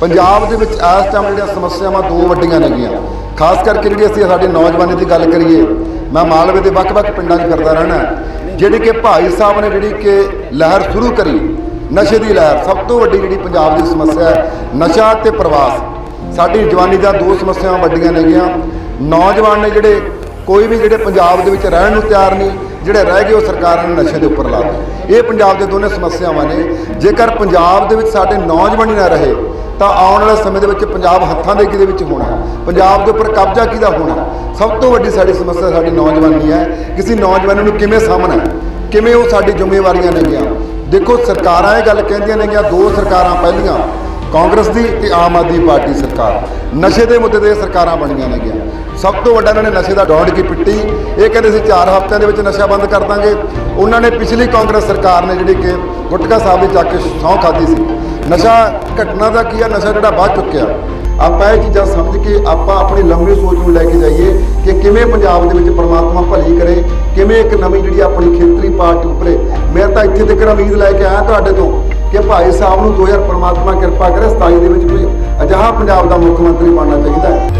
ਪੰਜਾਬ ਦੇ ਵਿੱਚ ਇਸ ਟਾਈਮ ਜਿਹੜੀਆਂ ਸਮੱਸਿਆਵਾਂ ਦੋ ਵੱਡੀਆਂ ਨੇਗੀਆਂ। ਖਾਸ ਕਰਕੇ ਜਿਹੜੀ ਅਸੀਂ ਸਾਡੇ ਨੌਜਵਾਨੀ ਦੀ ਗੱਲ ਕਰੀਏ, ਮੈਂ ਮਾਲਵੇ ਦੇ ਵੱਖ-ਵੱਖ ਪਿੰਡਾਂ 'ਚ ਕਰਦਾ ਰਹਿਣਾ ਜਿਹੜੀ ਕਿ ਭਾਈ ਸਾਹਿਬ ਨੇ ਜਿਹੜੀ ਕਿ ਲਹਿਰ ਸ਼ੁਰੂ ਕਰੀ, ਨਸ਼ੇ ਦੀ ਲਹਿਰ, ਸਭ ਤੋਂ ਵੱਡੀ ਜਿਹੜੀ ਪੰਜਾਬ ਦੀ ਸਮੱਸਿਆ ਹੈ, ਨਸ਼ਾ ਤੇ ਪ੍ਰਵਾਸ। ਸਾਡੀ ਜਵਾਨੀ ਦਾ ਦੋ ਸਮੱਸਿਆਵਾਂ ਵੱਡੀਆਂ ਨੇਗੀਆਂ। ਨੌਜਵਾਨ ਨੇ ਜਿਹੜੇ ਕੋਈ ਵੀ ਜਿਹੜੇ ਪੰਜਾਬ ਦੇ ਵਿੱਚ ਰਹਿਣ ਨੂੰ ਤਿਆਰ ਨਹੀਂ, ਜਿਹੜੇ ਰਹਿ ਗਏ ਉਹ ਸਰਕਾਰਾਂ ਨੇ ਨਸ਼ੇ ਦੇ ਉੱਪਰ ਲਾ ਦਿੱਤੇ। ਇਹ ਪੰਜਾਬ ਦੇ ਦੋਨੇ ਸਮੱਸਿਆਵਾਂ ਨੇ। ਜੇਕਰ ਪੰਜਾਬ ਦੇ ਵਿੱਚ ਸਾਡੇ ਨੌਜਵਾਨ ਨਾ ਰਹੇ ਤਾਂ ਆਉਣ ਵਾਲੇ ਸਮੇਂ ਦੇ ਵਿੱਚ ਪੰਜਾਬ ਹੱਥਾਂ ਦੇ ਕਿਹਦੇ ਵਿੱਚ ਹੋਣਾ ਪੰਜਾਬ ਦੇ ਉੱਪਰ ਕਬਜ਼ਾ ਕਿਹਦਾ ਹੋਣਾ ਸਭ ਤੋਂ ਵੱਡੀ ਸਾਡੀ ਸਮੱਸਿਆ ਸਾਡੀ ਨੌਜਵਾਨੀ ਹੈ। ਕਿਸੇ ਨੌਜਵਾਨ ਨੂੰ ਕਿਵੇਂ ਸਾਹਮਣਾ ਕਿਵੇਂ ਉਹ ਸਾਡੀ ਜ਼ਿੰਮੇਵਾਰੀਆਂ ਨੇਗੀਆਂ? ਦੇਖੋ, ਸਰਕਾਰਾਂ ਇਹ ਗੱਲ ਕਹਿੰਦੀਆਂ ਨੇਗੀਆਂ, ਦੋ ਸਰਕਾਰਾਂ ਪਹਿਲੀਆਂ, ਕਾਂਗਰਸ ਦੀ ਤੇ ਆਮ ਆਦਮੀ ਪਾਰਟੀ ਸਰਕਾਰ। ਨਸ਼ੇ ਦੇ ਮੁੱਦੇ ਤੇ ਸਰਕਾਰਾਂ ਬਣੀਆਂ ਨੇਗੀਆਂ। ਸਭ ਤੋਂ ਵੱਡਾ ਇਹਨਾਂ ਨੇ ਨਸ਼ੇ ਦਾ ਡੌਂਡ ਕੀ ਪਿੱਟੀ। ਇਹ ਕਹਿੰਦੇ ਸੀ 4 ਹਫ਼ਤਿਆਂ ਦੇ ਵਿੱਚ ਨਸ਼ਾ ਬੰਦ ਕਰ ਦਾਂਗੇ। ਉਹਨਾਂ ਨੇ ਪਿਛਲੀ ਕਾਂਗਰਸ ਸਰਕਾਰ ਨੇ ਜਿਹੜੀ ਕਿ ਗੁਟਕਾ ਸਾਹਿਬ ਦੀ ਚੱਕ ਕੇ ਸਹੁੰ ਖਾਦੀ ਸੀ। ਨਸ਼ਾ ਘਟਨਾ ਦਾ ਕੀ ਆ? ਨਸ਼ਾ ਜਿਹੜਾ ਵੱਧ ਚੁੱਕਿਆ। ਆਪਾਂ ਇਹ ਚੀਜ਼ਾਂ ਸਮਝ ਕੇ ਆਪਾਂ ਆਪਣੀ ਲੰਮੀ ਸੋਚ ਨੂੰ ਲੈ ਕੇ ਜਾਈਏ ਕਿ ਕਿਵੇਂ ਪੰਜਾਬ ਦੇ ਵਿੱਚ ਪਰਮਾਤਮਾ ਭਲੀ ਕਰੇ, ਕਿਵੇਂ ਇੱਕ ਨਵੀਂ ਜਿਹੜੀ ਆਪਣੀ ਖੇਤਰੀ ਪਾਰਟੀ ਉੱਪਰੇ। ਮੈਂ ਤਾਂ ਇੱਥੇ ਤੱਕ ਉਮੀਦ ਲੈ ਕੇ ਆਇਆ ਤੁਹਾਡੇ ਤੋਂ ਕਿ ਭਾਈ ਸਾਹਿਬ ਨੂੰ 2000 ਪਰਮਾਤਮਾ ਕਿਰਪਾ ਕਰੇ 27 ਦੇ ਵਿੱਚ ਕੋਈ ਅਜਿਹਾ ਪੰਜਾਬ ਦਾ ਮੁੱਖ ਮੰਤਰੀ ਬਣਨਾ ਚਾਹੀਦਾ ਹੈ।